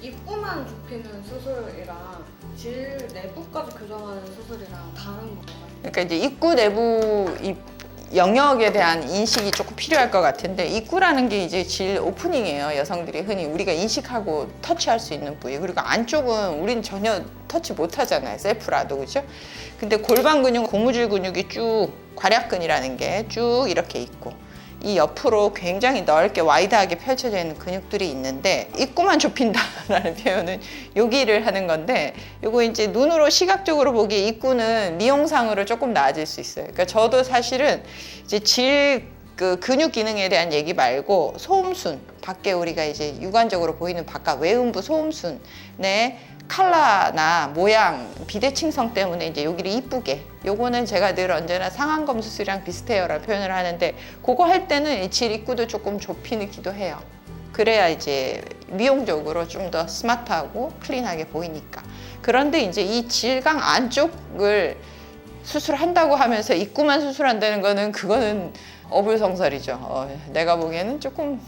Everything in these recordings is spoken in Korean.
입구만 좁히는 수술이랑 질 내부까지 교정하는 수술이랑 다른 건가요? 그러니까 이제 입구 내부 이 영역에 대한 인식이 조금 필요할 것 같은데 입구라는 게 이제 질 오프닝이에요. 여성들이 흔히 우리가 인식하고 터치할 수 있는 부위. 그리고 안쪽은 우린 전혀 터치 못 하잖아요. 셀프라도 그죠? 근데 골반 근육, 고무줄 근육이 쭉 괄약근이라는 게 쭉 이렇게 있고 이 옆으로 굉장히 넓게 와이드하게 펼쳐져 있는 근육들이 있는데 입구만 좁힌다라는 표현은 여기를 하는 건데 요거 이제 눈으로 시각적으로 보기에 입구는 미용상으로 조금 나아질 수 있어요. 그러니까 저도 사실은 이제 질 그 근육 기능에 대한 얘기 말고 소음순 밖에 우리가 이제 육안적으로 보이는 바깥 외음부 소음순의 칼라나 모양 비대칭성 때문에 이제 여기를 이쁘게 요거는 제가 늘 언제나 상안검 수술이랑 비슷해요라는 표현을 하는데 그거 할 때는 이질 입구도 조금 좁히기도 해요. 그래야 이제 미용적으로 좀 더 스마트하고 클린하게 보이니까. 그런데 이제 이 질강 안쪽을 수술한다고 하면서 입구만 수술한다는 거는 그거는 어불성설이죠. 어, 내가 보기에는 조금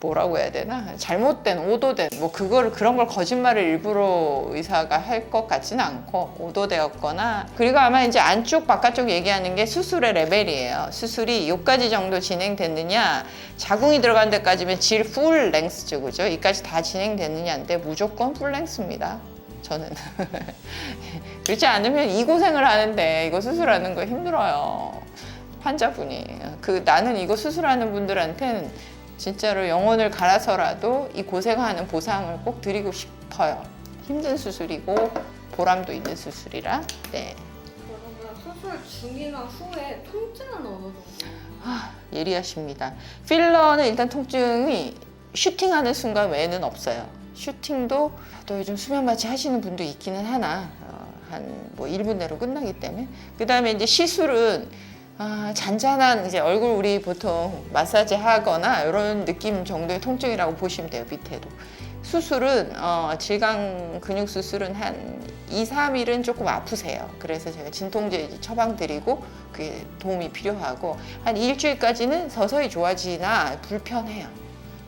뭐라고 해야 되나? 잘못된 오도된 뭐 그거를 그런 걸 거짓말을 일부러 의사가 할 것 같지는 않고 오도되었거나 그리고 아마 이제 안쪽 바깥쪽 얘기하는 게 수술의 레벨이에요. 수술이 요까지 정도 진행됐느냐 자궁이 들어간 데까지면 질 풀 랭스죠 그죠? 이까지 다 진행됐느냐인데 무조건 풀 랭스입니다 저는. 그렇지 않으면 이 고생을 하는데 이거 수술하는 거 힘들어요 환자분이 그 나는 이거 수술하는 분들한테는 진짜로 영혼을 갈아서라도 이 고생하는 보상을 꼭 드리고 싶어요. 힘든 수술이고 보람도 있는 수술이라. 네. 그러면 수술 중이나 후에 통증은 어느 정도? 아, 예리하십니다. 필러는 일단 통증이 슈팅하는 순간 외에는 없어요. 슈팅도 또 요즘 수면 마취 하시는 분도 있기는 하나 어, 한뭐 1분 내로 끝나기 때문에 그 다음에 이제 시술은 아, 잔잔한 이제 얼굴 우리 보통 마사지 하거나 이런 느낌 정도의 통증이라고 보시면 돼요 밑에도 수술은 어, 질강 근육 수술은 한 2, 3일은 조금 아프세요. 그래서 제가 진통제 처방 드리고 그게 도움이 필요하고 한 일주일까지는 서서히 좋아지나 불편해요.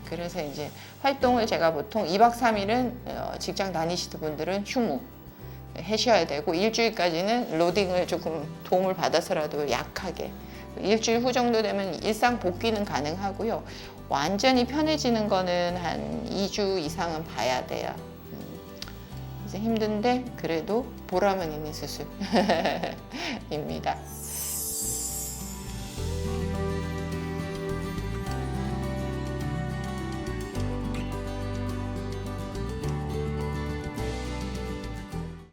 그래서 이제 활동을 제가 보통 2박 3일은 어, 직장 다니시는 분들은 휴무 하셔야 되고 일주일까지는 로딩을 조금 도움을 받아서라도 약하게 일주일 후 정도 되면 일상 복귀는 가능하고요. 완전히 편해지는 거는 한 2주 이상은 봐야 돼요. 음, 그래서 힘든데 그래도 보람은 있는 수술입니다.